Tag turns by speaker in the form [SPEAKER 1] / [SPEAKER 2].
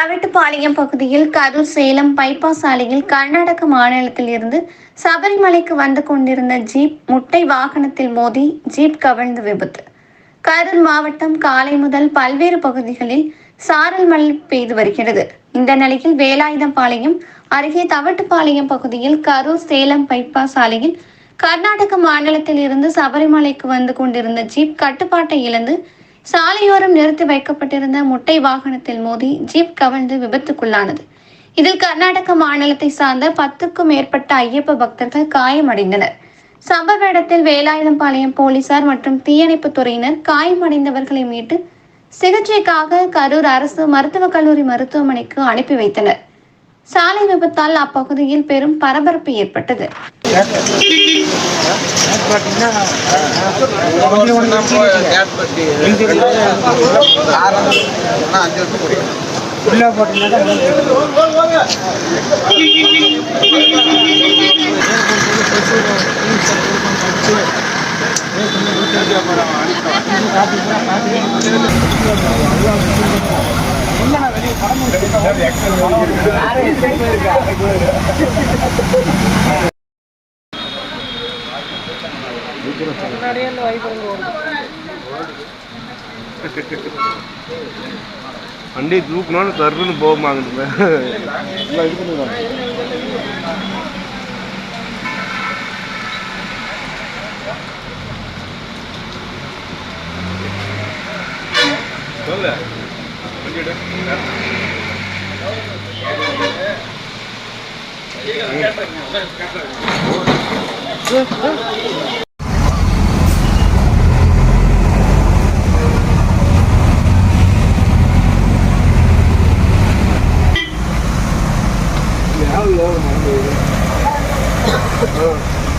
[SPEAKER 1] தவிட்டுப்பாளையம் பகுதியில் கரூர் சேலம் பைபாஸ் சாலையில் கர்நாடக மாநிலத்தில் இருந்து சபரிமலைக்கு வந்து கொண்டிருந்த ஜீப் முட்டை வாகனத்தில் மோதி ஜீப் கவிழ்ந்து விபத்து. கரூர் மாவட்டம் காலை முதல் பல்வேறு பகுதிகளில் சாரல் மழை பெய்து வருகிறது. இந்த நிலையில் வேலாயுதம்பாளையம் அருகே தவிட்டுப்பாளையம் பகுதியில் கரூர் சேலம் பைபாஸ் சாலையில் கர்நாடக மாநிலத்தில் இருந்து சபரிமலைக்கு வந்து கொண்டிருந்த ஜீப் கட்டுப்பாட்டை இழந்து சாலையோரம் நிறுத்தி வைக்கப்பட்டிருந்த முட்டை வாகனத்தில் மோதி ஜீப் கவிழ்ந்து விபத்துக்குள்ளானது. இதில் கர்நாடக மாநிலத்தை சார்ந்த பத்துக்கும் மேற்பட்ட ஐயப்ப பக்தர்கள் காயமடைந்தனர். சம்பவ இடத்தில் வேலாயுதம்பாளையம் போலீசார் மற்றும் தீயணைப்பு துறையினர் காயமடைந்தவர்களை மீட்டு சிகிச்சைக்காக கரூர் அரசு மருத்துவக் கல்லூரி மருத்துவமனைக்கு அனுப்பி வைத்தனர். சாலை விபத்தால் அப்பகுதியில் பெரும் பரபரப்பு ஏற்பட்டது.
[SPEAKER 2] அண்டி போட்டீங்கன்னா
[SPEAKER 3] வண்டி தூக்கணும்னு தருன்னு போகுமாங்க சொல்லு. சொல்லிடு Oh, Lord, my baby. Oh.